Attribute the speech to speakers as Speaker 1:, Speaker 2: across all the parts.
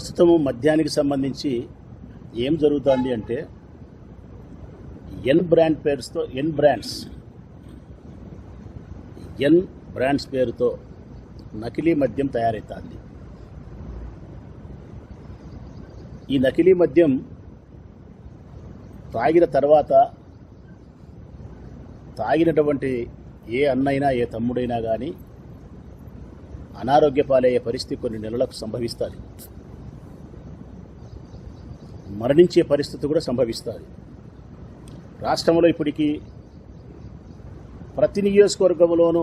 Speaker 1: ప్రస్తుతము మద్యానికి సంబంధించి ఏం జరుగుతుంది అంటే ఎన్ బ్రాండ్ పేరుతో ఎన్ బ్రాండ్స్ ఎన్ బ్రాండ్స్ పేరుతో నకిలీ మద్యం తయారవుతుంది ఈ నకిలీ మద్యం తాగిన తర్వాత తాగినటువంటి ఏ అన్నైనా ఏ తమ్ముడైనా కానీ అనారోగ్య పాలయ్యే పరిస్థితి కొన్ని నెలలకు సంభవిస్తుంది. మరణించే పరిస్థితి కూడా సంభవిస్తుంది. రాష్ట్రంలో ఇప్పటికీ ప్రతి నియోజకవర్గంలోనూ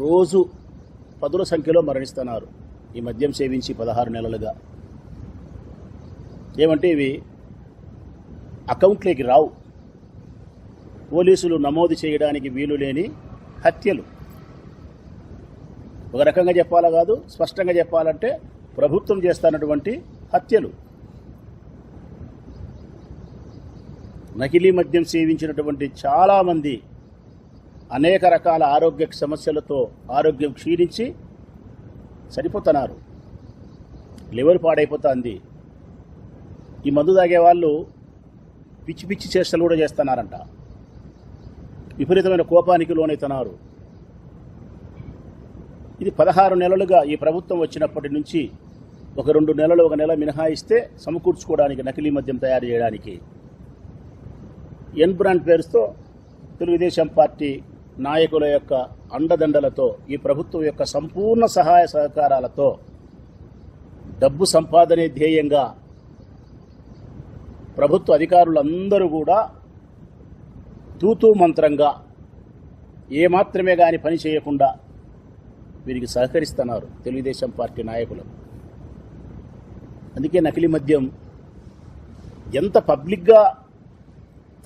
Speaker 1: రోజు పదుల సంఖ్యలో మరణిస్తున్నారు. ఈ మద్యం సేవించి పదహారు నెలలుగా. ఏమంటే ఇవి అకౌంట్లోకి రావు. పోలీసులు నమోదు చేయడానికి వీలు లేని హత్యలు. ఒక రకంగా చెప్పాలా కాదు స్పష్టంగా చెప్పాలంటే ప్రభుత్వం చేస్తున్నటువంటి హత్యలు. నకిలీ మద్యం సేవించినటువంటి చాలామంది అనేక రకాల ఆరోగ్య సమస్యలతో ఆరోగ్యం క్షీణించి చనిపోతున్నారు లివర్ పాడైపోతుంది. ఈ మందు తాగే వాళ్ళు పిచ్చి పిచ్చి చేష్టలు కూడా చేస్తున్నారంట. విపరీతమైన కోపానికి లోనైతున్నారు. ఇది పదహారు నెలలుగా ఈ ప్రభుత్వం వచ్చినప్పటి నుంచి ఒక రెండు నెలలు ఒక నెల మినహాయిస్తే సమకూర్చుకోవడానికి నకిలీ మద్యం తయారు చేయడానికి ఎన్ బ్రాండ్ పేరుతో తెలుగుదేశం పార్టీ నాయకుల యొక్క అండదండలతో ఈ ప్రభుత్వం యొక్క సంపూర్ణ సహాయ సహకారాలతో డబ్బు సంపాదనే ధ్యేయంగా ప్రభుత్వ అధికారులందరూ కూడా తూతూ మంత్రంగా ఏమాత్రమే కానీ పని చేయకుండా వీరికి సహకరిస్తున్నారు తెలుగుదేశం పార్టీ నాయకులు. అందుకే నకిలీ మద్యం ఎంత పబ్లిక్గా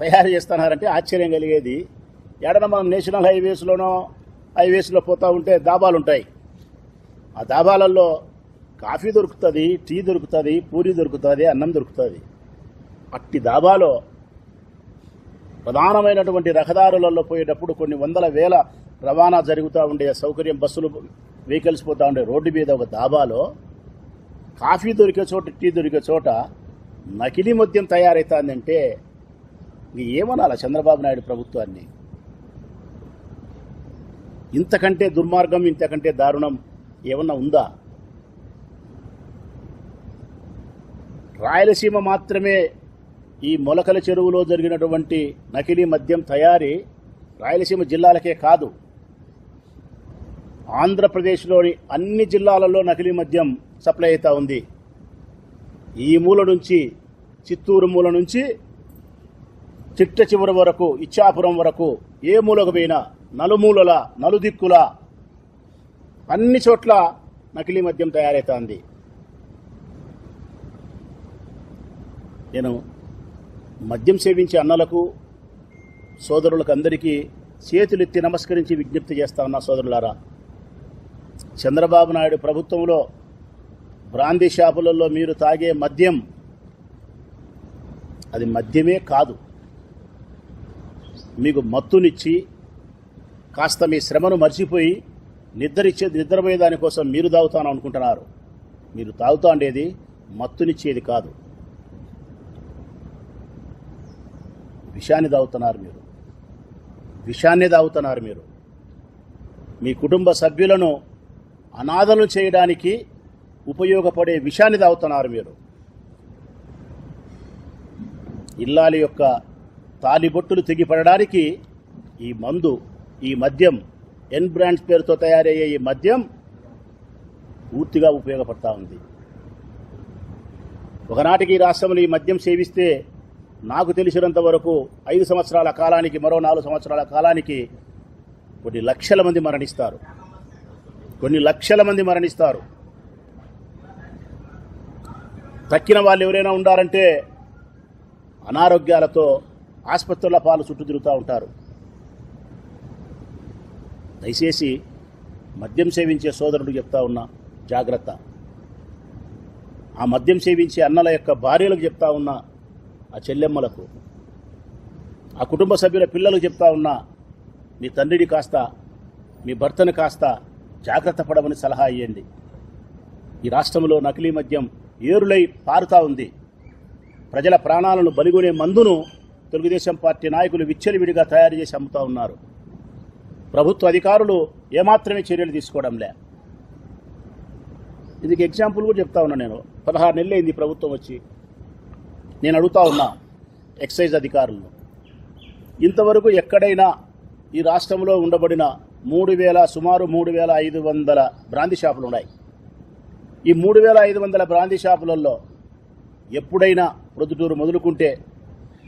Speaker 1: తయారు చేస్తున్నారంటే ఆశ్చర్యం కలిగేది. ఎడన మనం నేషనల్ హైవేస్లోనో హైవేస్లో పోతూ ఉంటే దాబాలు ఉంటాయి ఆ దాబాలలో కాఫీ దొరుకుతుంది టీ దొరుకుతుంది పూరి దొరుకుతుంది అన్నం దొరుకుతుంది. అట్టి దాబాలో ప్రధానమైనటువంటి రహదారులలో పోయేటప్పుడు కొన్ని వందల వేల రవాణా జరుగుతూ ఉండే సౌకర్యం బస్సులు వెహికల్స్ పోతూ ఉండే రోడ్డు మీద ఒక దాబాలో కాఫీ దొరికే చోట టీ దొరికే చోట నకిలీ మద్యం తయారవుతుందంటే ఇంక ఏమనాల చంద్రబాబు నాయుడు ప్రభుత్వాన్ని? ఇంతకంటే దుర్మార్గం ఇంతకంటే దారుణం ఏమన్నా ఉందా? రాయలసీమ మాత్రమే ఈ మొలకల చెరువులో జరిగినటువంటి నకిలీ మద్యం తయారీ రాయలసీమ జిల్లాలకే కాదు. ఆంధ్రప్రదేశ్లోని అన్ని జిల్లాలలో నకిలీ మద్యం సప్లై అవుతా ఉంది. ఈ మూల నుంచి చిత్తూరు మూల నుంచి చిట్ట చివరి వరకు ఇచ్చాపురం వరకు ఏ మూలకు పోయినా నలుమూలల నలుదిక్కుల అన్ని చోట్ల నకిలీ మద్యం తయారవుతోంది నేను మద్యం సేవించే అన్నలకు సోదరులకు అందరికీ చేతులెత్తి నమస్కరించి విజ్ఞప్తి చేస్తా ఉన్నా సోదరులారా. చంద్రబాబు నాయుడు ప్రభుత్వంలో బ్రాందీ షాపులలో మీరు తాగే మద్యం అది మద్యమే కాదు. మీకు మత్తునిచ్చి కాస్త మీ శ్రమను మర్చిపోయి నిద్రిచ్చే నిద్రపోయే దానికోసం మీరు తాగుతాను అనుకుంటున్నారు. మీరు తాగుతా ఉండేది మత్తునిచ్చేది కాదు. విషాన్ని తాగుతున్నారు మీరు. విషాన్ని తాగుతున్నారు మీరు. మీ కుటుంబ సభ్యులను అనాథలు చేయడానికి ఉపయోగపడే విషాన్ని తాగుతున్నారు మీరు. ఇల్లాలి యొక్క తాలిబొట్టులు తెగిపడడానికి ఈ మందు ఈ మద్యం ఎన్ బ్రాండ్స్ పేరుతో తయారయ్యే ఈ మద్యం పూర్తిగా ఉపయోగపడతా ఉంది. ఒకనాటికి ఈ రాష్ట్రంలో ఈ మద్యం సేవిస్తే నాకు తెలిసినంత వరకు ఐదు సంవత్సరాల కాలానికి మరో నాలుగు సంవత్సరాల కాలానికి కొన్ని లక్షల మంది మరణిస్తారు. కొన్ని లక్షల మంది మరణిస్తారు. తక్కిన వాళ్ళు ఎవరైనా ఉండారంటే అనారోగ్యాలతో ఆసుపత్రుల పాలు చుట్టూ తిరుగుతూ ఉంటారు. దయచేసి మద్యం సేవించే సోదరుడు చెప్తా ఉన్నా జాగ్రత్త. ఆ మద్యం సేవించే అన్నల యొక్క భార్యలకు చెప్తా ఉన్నా ఆ చెల్లెమ్మలకు. ఆ కుటుంబ సభ్యుల పిల్లలకు చెప్తా ఉన్నా మీ తండ్రిని కాస్త మీ భర్తను కాస్త జాగ్రత్త పడమని సలహా ఇవ్వండి ఈ రాష్ట్రంలో నకిలీ మద్యం ఏరులై పారుతా ఉంది. ప్రజల ప్రాణాలను బలిగొనే మందును తెలుగుదేశం పార్టీ నాయకులు విచ్చలివిడిగా తయారు చేసి అమ్ముతా ఉన్నారు. ప్రభుత్వ అధికారులు ఏమాత్రమే చర్యలు తీసుకోవడం లే. ఇది ఎగ్జాంపుల్ కూడా చెప్తా ఉన్నా నేను. పదహారు నెలలు ప్రభుత్వం వచ్చి. నేను అడుగుతా ఉన్నా ఎక్సైజ్ అధికారులను. ఇంతవరకు ఎక్కడైనా ఈ రాష్ట్రంలో ఉండబడిన మూడు వేల సుమారు మూడు వేల ఐదు వందల బ్రాంతి షాపులు ఉన్నాయి. ఈ మూడు వేల ఐదు వందల బ్రాంతి షాపులలో ఎప్పుడైనా ప్రొద్దుటూరు మొదలుకుంటే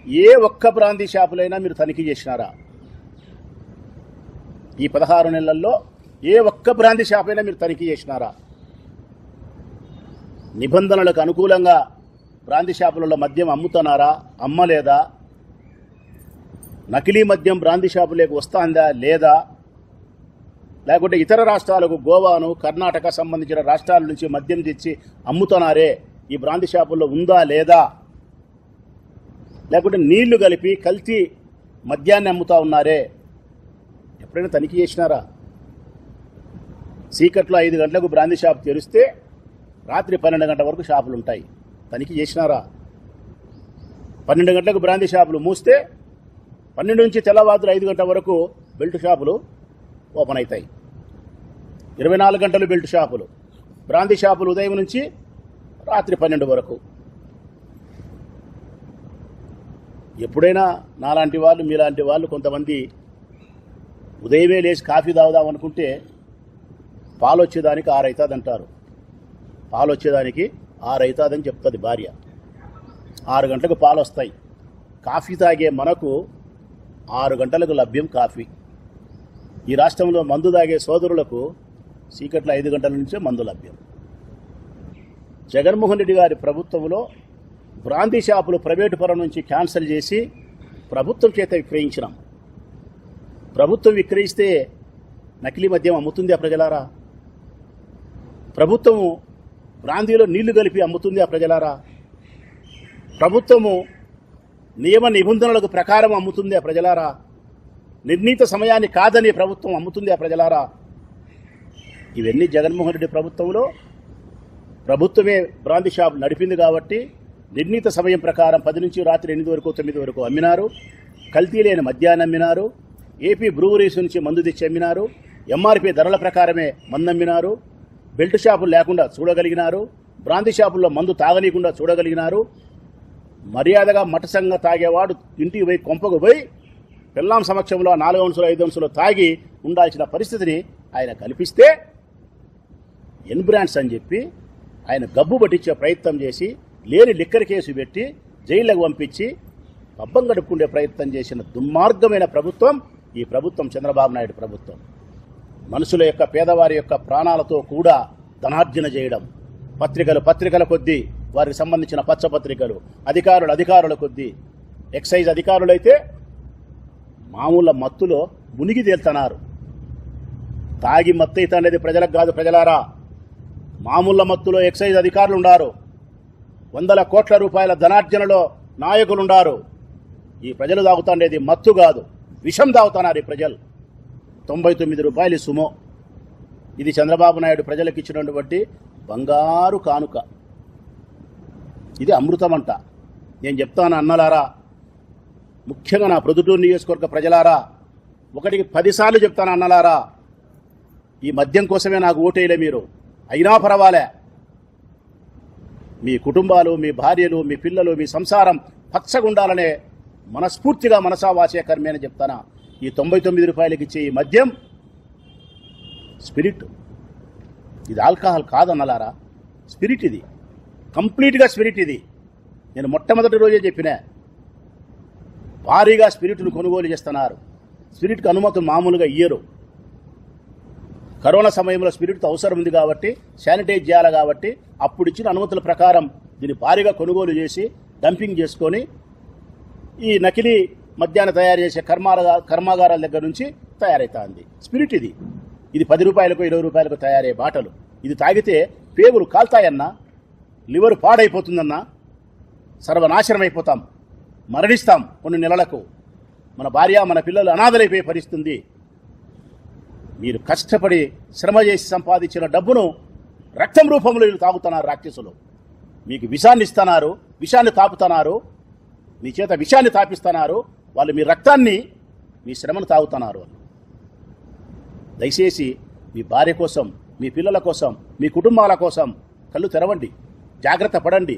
Speaker 1: ఏ ఒక్క బ్రాంతి షాపులైనా మీరు తనిఖీ చేసినారా? ఈ పదహారు నెలల్లో ఏ ఒక్క బ్రాంతి షాప్ అయినా మీరు తనిఖీ చేసినారా? నిబంధనలకు అనుకూలంగా బ్రాంతి షాపులలో మద్యం అమ్ముతున్నారా? అమ్మలేదా? నకిలీ మద్యం బ్రాంతి షాపులకు వస్తుందా? లేదా? లేకుంటే ఇతర రాష్ట్రాలకు గోవాను కర్ణాటక సంబంధించిన రాష్ట్రాల నుంచి మద్యం తెచ్చి అమ్ముతున్నారే? ఈ బ్రాంతి షాపుల్లో ఉందా లేదా? లేకుంటే నీళ్ళు కలిపి కల్తీ మద్యాన్ని అమ్ముతా ఉన్నారే. ఎప్పుడైనా తనిఖీ చేసినారా? చీకట్లో ఐదు గంటలకు బ్రాంతి షాప్ తెరిస్తే రాత్రి పన్నెండు గంటల వరకు షాపులు ఉంటాయి. తనిఖీ చేసినారా? పన్నెండు గంటలకు బ్రాంతి షాపులు మూస్తే పన్నెండు నుంచి తెల్లవారులు ఐదు గంటల వరకు బెల్ట్ షాపులు ఓపెన్ అవుతాయి ఇరవై నాలుగు గంటలు బెల్ట్ షాపులు. బ్రాంతి షాపులు ఉదయం నుంచి రాత్రి పన్నెండు వరకు. ఎప్పుడైనా నాలాంటి వాళ్ళు మీలాంటి వాళ్ళు కొంతమంది ఉదయమే లేచి కాఫీ తాగుదాం అనుకుంటే పాలు వచ్చేదానికి ఆరు అవుతుంది అంటారు పాలు వచ్చేదానికి ఆరు అవుతుందని చెప్తుంది భార్య. ఆరు గంటలకు పాలు వస్తాయి. కాఫీ తాగే మనకు ఆరు గంటలకు లభ్యం కాఫీ. ఈ రాష్ట్రంలో మందు తాగే సోదరులకు చీకట్ల ఐదు గంటల నుంచే మందు లభ్యం. జగన్మోహన్ రెడ్డి గారి ప్రభుత్వంలో బ్రాందీ షాపులు ప్రైవేటు పరం నుంచి క్యాన్సిల్ చేసి ప్రభుత్వం చేత విక్రయించినాం. ప్రభుత్వం విక్రయిస్తే నకిలీ మద్యం అమ్ముతుంది ఆ ప్రజలారా? ప్రభుత్వము బ్రాందీలో నీళ్ళు కలిపి అమ్ముతుంది ఆ ప్రజలారా? ప్రభుత్వము నియమ నిబంధనలకు ప్రకారం అమ్ముతుంది ఆ ప్రజలారా? నిర్ణీత సమయాన్ని కాదని ప్రభుత్వం అమ్ముతుంది ఆ ప్రజలారా? ఇవన్నీ జగన్మోహన్ రెడ్డి ప్రభుత్వంలో ప్రభుత్వమే బ్రాంతి షాప్ నడిపింది కాబట్టి నిర్ణీత సమయం ప్రకారం పది నుంచి రాత్రి ఎనిమిది వరకు తొమ్మిది వరకు అమ్మినారు. కల్తీ లేని మద్యాన్ని అమ్మినారు. ఏపీ బ్రూవరీస్ నుంచి మందు తెచ్చి అమ్మినారు. ఎంఆర్పీ ధరల ప్రకారమే మందు అమ్మినారు. బెల్ట్ షాపులు లేకుండా చూడగలిగినారు. బ్రాంతి షాపుల్లో మందు తాగనీయకుండా చూడగలిగినారు. మర్యాదగా మటసంగా తాగేవాడు ఇంటికి పోయి కొంపకు పోయి పిల్లాం సమక్షంలో నాలుగు అంశాలు ఐదు అంశాలు తాగి ఉండాల్సిన పరిస్థితిని ఆయన కల్పిస్తే ఎన్ బ్రాండ్స్ అని చెప్పి ఆయన గబ్బు పట్టించే ప్రయత్నం చేసి లేని లిక్కర్ కేసు పెట్టి జైళ్ళకు పంపించి పబ్బం గడుపుకునే ప్రయత్నం చేసిన దుర్మార్గమైన ప్రభుత్వం ఈ ప్రభుత్వం చంద్రబాబు నాయుడు ప్రభుత్వం. మనుషుల యొక్క పేదవారి యొక్క ప్రాణాలతో కూడా ధనార్జన చేయడం. పత్రికలు పత్రికల కొద్దీ వారికి సంబంధించిన పచ్చపత్రికలు అధికారులు అధికారుల కొద్దీ. ఎక్సైజ్ అధికారులైతే మామూలు మత్తులో మునిగి తేలుతున్నారు. తాగి మత్తు అనేది ప్రజలకు కాదు ప్రజలారా. మామూలు మత్తులో ఎక్సైజ్ అధికారులు ఉన్నారు వందల కోట్ల రూపాయల ధనార్జనలో నాయకులుండారు. ఈ ప్రజలు తాగుతాండేది మత్తు కాదు విషం తాగుతున్నారు ఈ ప్రజలు. తొంభై తొమ్మిది రూపాయలు సుమో. ఇది చంద్రబాబు నాయుడు ప్రజలకు ఇచ్చినటువంటి బంగారు కానుక. ఇది అమృతమంట నేను చెప్తాను అన్నలారా ముఖ్యంగా నా ప్రొద్దుటూరు నియోజకవర్గ ప్రజలారా ఒకటికి పదిసార్లు చెప్తాను అన్నలారా ఈ మద్యం కోసమే నాకు ఓటేయలే మీరు. అయినా పర్వాలే. మీ కుటుంబాలు మీ భార్యలు మీ పిల్లలు మీ సంసారం పచ్చగుండాలనే మనస్ఫూర్తిగా మనసా వాచే కర్మే అని చెప్తానా? ఈ తొంభై తొమ్మిది రూపాయలకి ఇచ్చే ఈ మద్యం స్పిరిట్ ఇది ఆల్కహాల్ కాదన్నలారా? స్పిరిట్ ఇది. కంప్లీట్గా స్పిరిట్ ఇది. నేను మొట్టమొదటి రోజే చెప్పినా భారీగా స్పిరిట్ను కొనుగోలు చేస్తున్నారు. స్పిరిట్కి అనుమతులు మామూలుగా ఇయ్యరు. కరోనా సమయంలో స్పిరిట్ అవసరం ఉంది కాబట్టి శానిటైజ్ చేయాలి కాబట్టి అప్పుడు ఇచ్చిన అనుమతుల ప్రకారం దీన్ని భారీగా కొనుగోలు చేసి డంపింగ్ చేసుకొని ఈ నకిలీ మద్యాన్ని తయారు చేసే కర్మాల కర్మాగారాల దగ్గర నుంచి తయారవుతుంది స్పిరిట్ ఇది. ఇది పది రూపాయలకు ఇరవై రూపాయలకు తయారయ్యే బాటలు. ఇది తాగితే పేగులు కాల్తాయన్నా లివర్ పాడైపోతుందన్నా సర్వనాశనం అయిపోతాం మరణిస్తాం కొన్ని నెలలకు. మన భార్య మన పిల్లలు అనాథలైపోయే పరిస్థితుంది. మీరు కష్టపడి శ్రమ చేసి సంపాదించిన డబ్బును రక్తం రూపంలో వీళ్ళు తాగుతున్నారు రాక్షసులు. మీకు విషాన్ని ఇస్తున్నారు విషాన్ని తాపుతున్నారు మీ చేత విషాన్ని తాపిస్తున్నారు వాళ్ళు మీ రక్తాన్ని మీ శ్రమను తాగుతున్నారు దయచేసి మీ భార్య కోసం మీ పిల్లల కోసం మీ కుటుంబాల కోసం కళ్ళు తెరవండి జాగ్రత్త పడండి.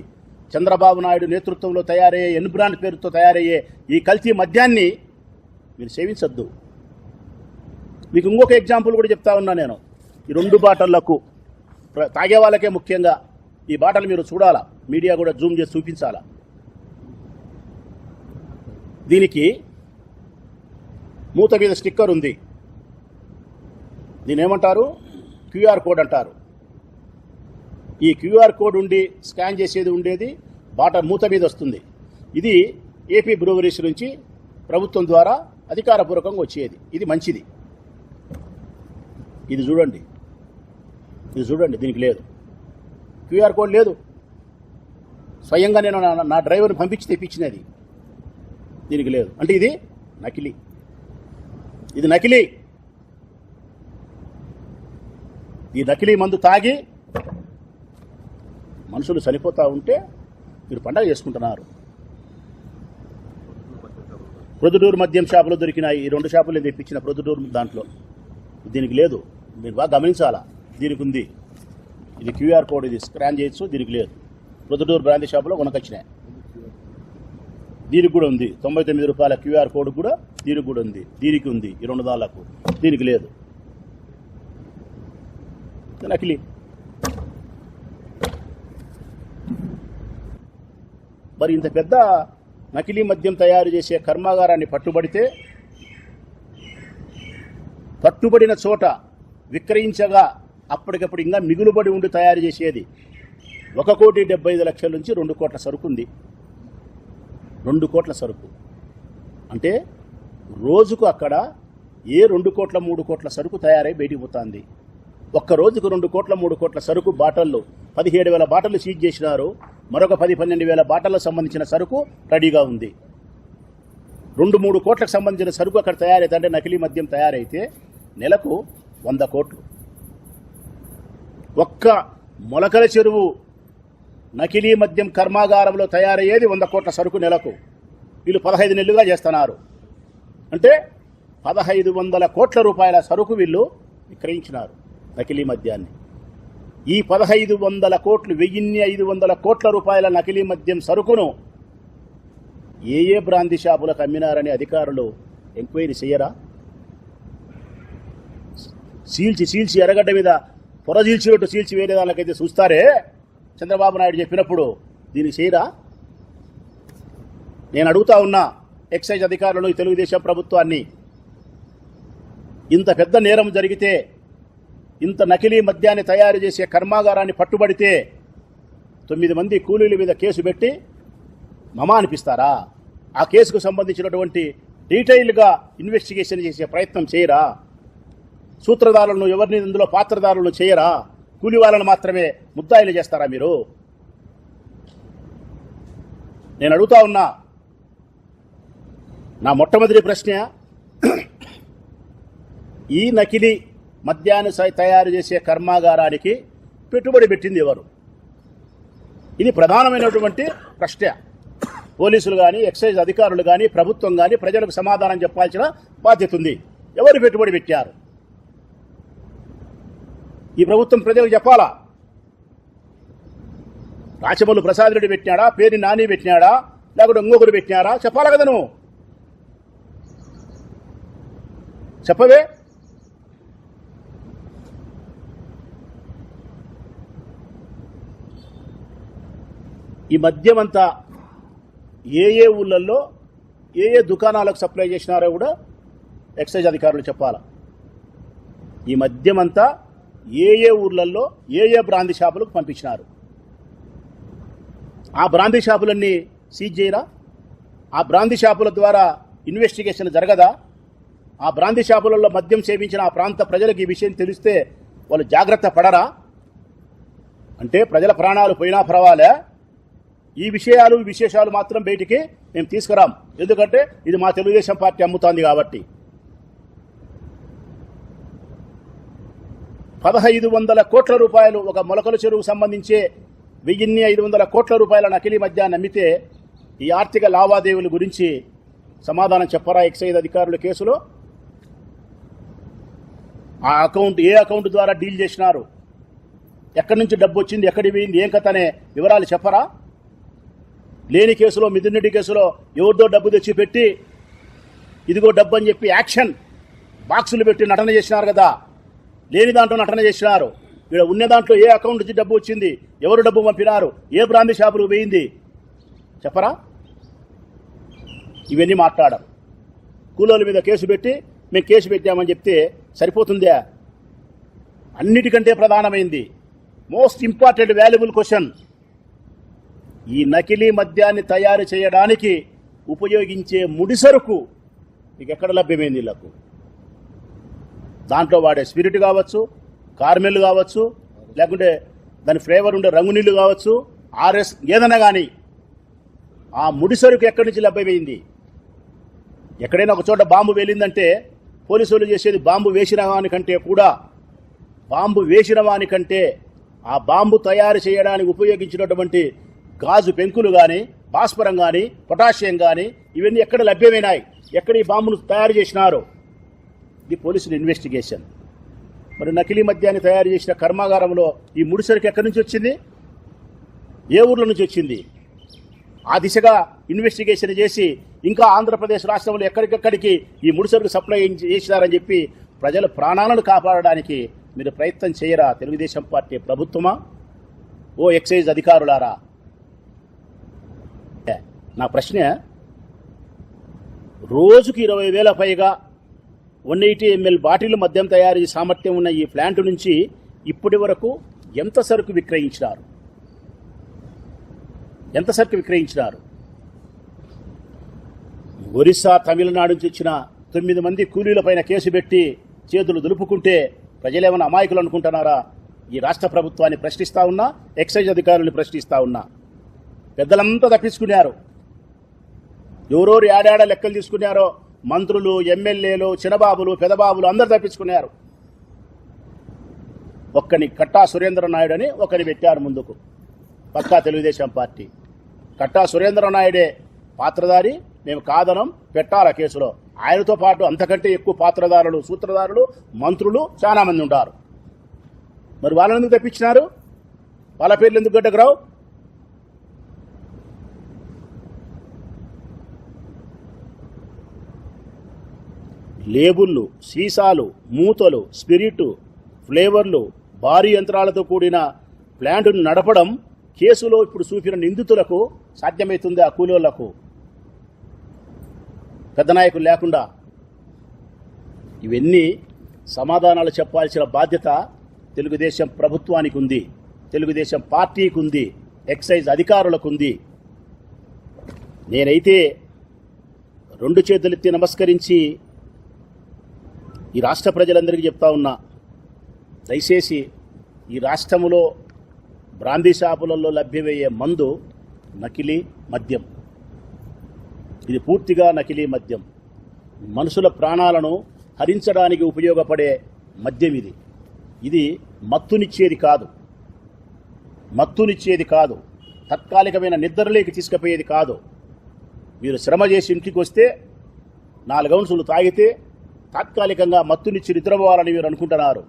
Speaker 1: చంద్రబాబు నాయుడు నేతృత్వంలో తయారయ్యే ఎన్బ్రాండ్ పేరుతో తయారయ్యే ఈ కల్తీ మద్యాన్ని మీరు సేవించద్దు. మీకు ఇంకొక ఎగ్జాంపుల్ కూడా చెప్తా ఉన్నా నేను. ఈ రెండు బాటళ్ళకు తాగే వాళ్ళకే ముఖ్యంగా ఈ బాటలు మీరు చూడాలా? మీడియా కూడా జూమ్ చేసి చూపించాలా? దీనికి మూత మీద స్టిక్కర్ ఉంది. దీని ఏమంటారు క్యూఆర్ కోడ్ అంటారు. ఈ క్యూఆర్ కోడ్ ఉండి స్కాన్ చేసేది ఉండేది బాటల్ మూత మీద వస్తుంది. ఇది ఏపీ బ్రూవరీస్ నుంచి ప్రభుత్వం ద్వారా అధికారపూర్వకంగా వచ్చేది. ఇది మంచిది. ఇది చూడండి. ఇది చూడండి దీనికి లేదు. క్యూఆర్ కోడ్ లేదు. స్వయంగా నేను నా- నా డ్రైవర్ని పంపించి తెప్పించినది. దీనికి లేదు. అంటే ఇది నకిలీ. ఇది నకిలీ. ఈ నకిలీ మందు తాగి మనుషులు చనిపోతూ ఉంటే మీరు పండగ చేసుకుంటున్నారు. ప్రొద్దుటూరు మద్యం షాపులో దొరికినాయి ఈ రెండు షాపులు నేను తెప్పించిన ప్రొద్దుటూరు దాంట్లో. దీనికి లేదు. మీరు బాగా గమనించాలా? దీనికి ఉంది. ఇది క్యూఆర్ కోడ్ ఇది స్కాన్ చేయొచ్చు దీనికి లేదు. ప్రొద్దుటూరు బ్రాంతి షాప్లో కొనకొచ్చినాయి. దీనికి కూడా ఉంది. తొంభై తొమ్మిది రూపాయల క్యూఆర్ కోడ్ కూడా దీనికి కూడా ఉంది. దీనికి ఉంది. ఈ రెండు దాళ్ళకు. దీనికి లేదు. నకిలీ మరి ఇంత పెద్ద నకిలీ మద్యం తయారు చేసే కర్మాగారాన్ని పట్టుబడితే పట్టుబడిన చోట విక్రయించగా అప్పటికప్పుడు ఇంకా మిగులుబడి ఉండి తయారు చేసేది. ఒక కోటి డెబ్బై ఐదు లక్షల నుంచి రెండు కోట్ల సరుకు ఉంది. రెండు కోట్ల సరుకు. అంటే రోజుకు అక్కడ ఏ రెండు కోట్ల మూడు కోట్ల సరుకు తయారై బయటికి పోతుంది. ఒక్క రోజుకు రెండు కోట్ల మూడు కోట్ల సరుకు బాటల్లో పదిహేడు వేల బాటలు సీజ్ చేసినారు. మరొక పది పన్నెండు వేల బాటలకు సంబంధించిన సరుకు రెడీగా ఉంది. రెండు మూడు కోట్లకు సంబంధించిన సరుకు అక్కడ తయారైతే అంటే నకిలీ మద్యం తయారైతే నెలకు వంద కోట్లు. ఒక్క మొలకల చెరువు నకిలీ మద్యం కర్మాగారంలో తయారయ్యేది వంద కోట్ల సరుకు నెలకు. వీళ్ళు పదహైదు నెలలుగా చేస్తున్నారు. అంటే పదహైదు వందల కోట్ల రూపాయల సరుకు వీళ్ళు విక్రయించినారు నకిలీ మద్యాన్ని. ఈ పదహైదు వందల కోట్లు వెయ్యిన్ని ఐదు వందల కోట్ల రూపాయల నకిలీ మద్యం సరుకును ఏ ఏ బ్రాంతి షాపులకు అమ్మినారని అధికారులు ఎంక్వైరీ చేయరా? సీల్చి సీల్చి ఎర్రగడ్డ మీద పొర చీల్చినట్టు సీల్చి వేరే దానికైతే చూస్తారే? చంద్రబాబు నాయుడు చెప్పినప్పుడు దీన్ని చేయరా? నేను అడుగుతా ఉన్నా ఎక్సైజ్ అధికారులను ఈ తెలుగుదేశం ప్రభుత్వాన్ని. ఇంత పెద్ద నేరం జరిగితే ఇంత నకిలీ మద్యాన్ని తయారు చేసే కర్మాగారాన్ని పట్టుబడితే తొమ్మిది మంది కూలీల మీద కేసు పెట్టి మమా అనిపిస్తారా? ఆ కేసుకు సంబంధించినటువంటి డీటెయిల్గా ఇన్వెస్టిగేషన్ చేసే ప్రయత్నం చేయరా? సూత్రధారులను ఎవరిని ఇందులో పాత్రధారులను చేయరా? కూలి వాళ్ళను మాత్రమే ముద్దాయిలు చేస్తారా మీరు? నేను అడుగుతా ఉన్నా నా మొట్టమొదటి ప్రశ్న ఈ నకిలీ మద్యాన్ని సై- తయారు చేసే కర్మాగారానికి పెట్టుబడి పెట్టింది ఎవరు? ఇది ప్రధానమైనటువంటి ప్రశ్న. పోలీసులు కానీ ఎక్సైజ్ అధికారులు కానీ ప్రభుత్వం కానీ ప్రజలకు సమాధానం చెప్పాల్సిన బాధ్యత ఉంది. ఎవరు పెట్టుబడి పెట్టారు? ఈ ప్రభుత్వం ప్రజలకు చెప్పాలా? రాచమల్లు ప్రసాద్ రెడ్డి పెట్టినాడా? పేరు నాని పెట్టినాడా? లేకుంటే ఇంకొకరు పెట్టినారా? చెప్పాలా కదా నువ్వు? చెప్పవే. ఈ మద్యమంతా ఏ ఏ ఊళ్ళల్లో ఏ ఏ దుకాణాలకు సప్లై చేసినారో కూడా ఎక్సైజ్ అధికారులు చెప్పాలా. ఈ మద్యమంతా ఏ ఏ ఊర్లలో ఏ ఏ బ్రాంతి షాపులకు పంపించినారు? ఆ బ్రాంతి షాపులన్నీ సీజ్ చేయరా? ఆ బ్రాంతి షాపుల ద్వారా ఇన్వెస్టిగేషన్ జరగదా? ఆ బ్రాంతి షాపులలో మద్యం సేవించిన ఆ ప్రాంత ప్రజలకు ఈ విషయం తెలిస్తే వాళ్ళు జాగ్రత్త పడరా? అంటే ప్రజల ప్రాణాలు పోయినా పర్వాలే. ఈ విషయాలు విశేషాలు మాత్రం బయటికి మేము తీసుకురాం. ఎందుకంటే ఇది మా తెలుగుదేశం పార్టీ అమ్ముతోంది కాబట్టి. పదహైదు వందల కోట్ల రూపాయలు ఒక మొలకల చెరువుకు సంబంధించే వెయ్యిన్ని ఐదు వందల కోట్ల రూపాయల నకిలీ మధ్య నమ్మితే ఈ ఆర్థిక లావాదేవీల గురించి సమాధానం చెప్పరా ఎక్సైజ్ అధికారుల కేసులో? ఆ అకౌంట్ ఏ అకౌంట్ ద్వారా డీల్ చేసినారు? ఎక్కడి నుంచి డబ్బు వచ్చింది ఎక్కడి పోయింది ఏం కథ అనే వివరాలు చెప్పరా? లేని కేసులో మిథున్ రెడ్డి కేసులో ఎవరిదో డబ్బు తెచ్చి పెట్టి ఇదిగో డబ్బు అని చెప్పి యాక్షన్ బాక్సులు పెట్టి నటన చేసినారు కదా. లేని దాంట్లో నటన చేసినారు. ఇక్కడ ఉన్న దాంట్లో ఏ అకౌంట్ నుంచి డబ్బు వచ్చింది ఎవరు డబ్బు పంపినారు ఏ బ్రాంతి షాపులు పోయింది? చెప్పరా? ఇవన్నీ మాట్లాడరు. కూలోల మీద కేసు పెట్టి మేము కేసు పెట్టామని చెప్తే సరిపోతుందా? అన్నిటికంటే ప్రధానమైంది మోస్ట్ ఇంపార్టెంట్ వాల్యుబుల్ క్వశ్చన్ ఈ నకిలీ మద్యాన్ని తయారు చేయడానికి ఉపయోగించే ముడిసరుకు మీకు ఎక్కడ లభ్యమైంది వీళ్ళకు? దాంట్లో వాడే స్పిరిట్ కావచ్చు కార్మెల్ కావచ్చు లేకుంటే దాని ఫ్లేవర్ ఉండే రంగు నీళ్ళు కావచ్చు ఆర్ఎస్ ఏదైనా కానీ ఆ ముడిసరుకు ఎక్కడి నుంచి లభ్యమైంది? ఎక్కడైనా ఒక చోట బాంబు వేలిందంటే పోలీసు వాళ్ళు చేసేది బాంబు వేసిన వానికంటే కూడా బాంబు వేసిన వానికంటే ఆ బాంబు తయారు చేయడానికి ఉపయోగించినటువంటి గాజు పెంకులు కానీ భాస్వరం కానీ పొటాషియం కానీ ఇవన్నీ ఎక్కడ లభ్యమైనాయి? ఎక్కడ ఈ బాంబును తయారు చేసినారు? ది పోలీసులు ఇన్వెస్టిగేషన్. మరి నకిలీ మద్యాన్ని తయారు చేసిన కర్మాగారంలో ఈ ముడిసరికి ఎక్కడి నుంచి వచ్చింది? ఏ ఊర్ల నుంచి వచ్చింది? ఆ దిశగా ఇన్వెస్టిగేషన్ చేసి ఇంకా ఆంధ్రప్రదేశ్ రాష్ట్రంలో ఎక్కడికెక్కడికి ఈ ముడిసరుకు సప్లై చేసినారని చెప్పి ప్రజల ప్రాణాలను కాపాడడానికి మీరు ప్రయత్నం చేయరా? తెలుగుదేశం పార్టీ ప్రభుత్వమా? ఓ ఎక్సైజ్ అధికారులారా. ఏ, నా ప్రశ్న రోజుకి ఇరవై వేల పైగా వన్ ఎయిటీ ఎంఎల్ బాటిల్ మద్యం తయారీ సామర్థ్యం ఉన్న ఈ ప్లాంట్ నుంచి ఇప్పటి వరకు ఎంత సరుకు విక్రయించినారు? ఎంత సరుకు విక్రయించినారు? ఒరిస్సా తమిళనాడు నుంచి వచ్చిన తొమ్మిది మంది కూలీలపైన కేసు పెట్టి చేతులు దులుపుకుంటే ప్రజలేమైనా అమాయకులు అనుకుంటున్నారా? ఈ రాష్ట్ర ప్రభుత్వాన్ని ప్రశ్నిస్తా ఉన్నా ఎక్సైజ్ అధికారులను ప్రశ్నిస్తా ఉన్నా. పెద్దలంతా తప్పించుకున్నారు. ఎవరెవరు ఏడాడ లెక్కలు తీసుకున్నారో మంత్రులు ఎమ్మెల్యేలు చిన్నబాబులు పెదబాబులు అందరు తప్పించుకున్నారు. ఒక్కని కట్టా సురేంద్ర నాయుడు అని ఒకరిని పెట్టారు ముందుకు. పక్కా తెలుగుదేశం పార్టీ. కట్టా సురేంద్ర నాయుడే పాత్రధారి మేము కాదనం పెట్టాల కేసులో. ఆయనతో పాటు అంతకంటే ఎక్కువ పాత్రధారులు సూత్రధారులు మంత్రులు చాలామంది ఉంటారు మరి వాళ్ళని ఎందుకు తెప్పించినారు? వాళ్ళ పేర్లు ఎందుకు గడ్డకురావు లేబుళ్ళు సీసాలు మూతలు స్పిరిట్ ఫ్లేవర్లు భారీ యంత్రాలతో కూడిన ప్లాంటును నడపడం కేసులో ఇప్పుడు చూపిన నిందితులకు సాధ్యమవుతుంది ఆ కూలీలకు పెద్ద నాయకులు లేకుండా ఇవన్నీ సమాధానాలు చెప్పాల్సిన బాధ్యత తెలుగుదేశం ప్రభుత్వానికి ఉంది తెలుగుదేశం పార్టీకి ఉంది ఎక్సైజ్ అధికారులకు ఉంది నేనైతే రెండు చేతులెత్తి నమస్కరించి ఈ రాష్ట్ర ప్రజలందరికీ చెప్తా ఉన్నా దయచేసి ఈ రాష్ట్రములో బ్రాందీ షాపులలో లభ్యమయ్యే మందు నకిలీ మద్యం. ఇది పూర్తిగా నకిలీ మద్యం. మనుషుల ప్రాణాలను హరించడానికి ఉపయోగపడే మద్యం ఇది. ఇది మత్తునిచ్చేది కాదు. మత్తునిచ్చేది కాదు. తాత్కాలికమైన నిద్రలోకి తీసుకుపోయేది కాదు. మీరు శ్రమ చేసి ఇంటికి వస్తే నాలుగు అంశులు తాగితే తాత్కాలికంగా మత్తునిచ్చి నిద్రపోవాలని మీరు అనుకుంటున్నారు.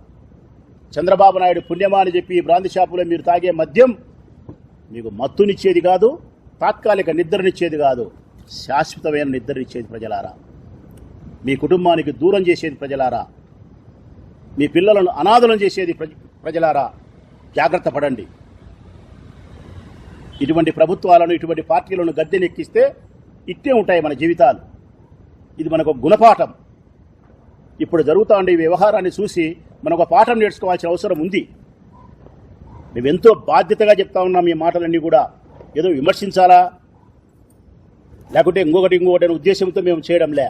Speaker 1: చంద్రబాబు నాయుడు పుణ్యమా అని చెప్పి ఈ బ్రాంతి షాపులో మీరు తాగే మద్యం మీకు మత్తునిచ్చేది కాదు తాత్కాలిక నిద్రనిచ్చేది కాదు. శాశ్వతమైన నిద్రనిచ్చేది ప్రజలారా. మీ కుటుంబానికి దూరం చేసేది ప్రజలారా. మీ పిల్లలను అనాథలం చేసేది ప్రజలారా. జాగ్రత్త పడండి. ఇటువంటి ప్రభుత్వాలను ఇటువంటి పార్టీలను గద్దెనెక్కిస్తే ఇట్టే ఉంటాయి మన జీవితాలు. ఇది మనకు గుణపాఠం. ఇప్పుడు జరుగుతూ ఉండే వ్యవహారాన్ని చూసి మనం ఒక పాఠం నేర్చుకోవాల్సిన అవసరం ఉంది. మేము ఎంతో బాధ్యతగా చెప్తా ఉన్నాం ఈ మాటలన్నీ కూడా. ఏదో విమర్శించాలా? లేకుంటే ఇంకొకటి ఇంకొకటి అనే ఉద్దేశంతో మేము చేయడంలే.